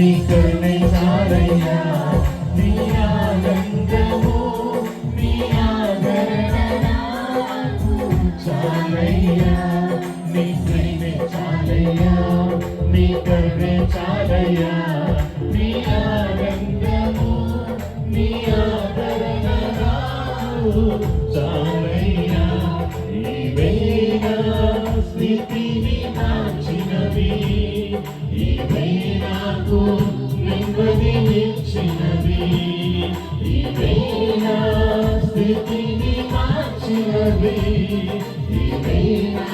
నీ కరుణై చారయ్యా నీ ఆనందము నీ ఆదరణ. చాలయ్యా నీ ప్రేమ చాలయ్యా. నీ కరుణ చాలయ్యా. నీ ఆనందము నీ ఆదరణ. చాలయ్యా ఈ వేళ నిమ్మదించినది ఇవేనా స్థితిని మార్చినది ఇవేనా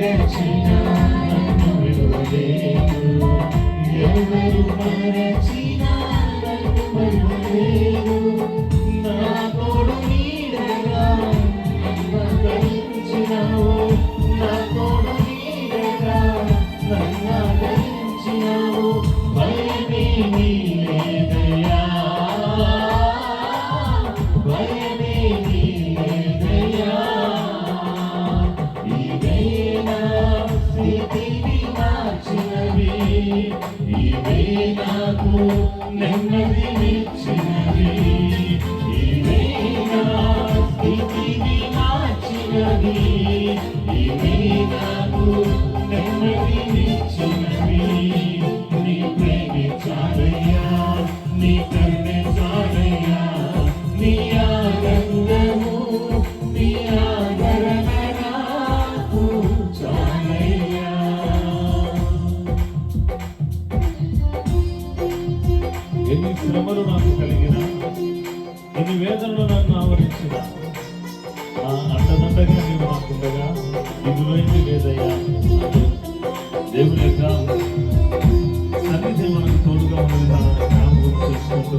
రక్షణ నెమ్మదినిచ్చినవి ఇవేనా స్థితిని మార్చినవి అంటదండగా నీవు నాకుండగా ఇందులోంచి లేదయ్యా. దేవుని యొక్క సన్నిధి మనకు తోడుగా ఉండదు జ్ఞాపకం చేసుకుంటూ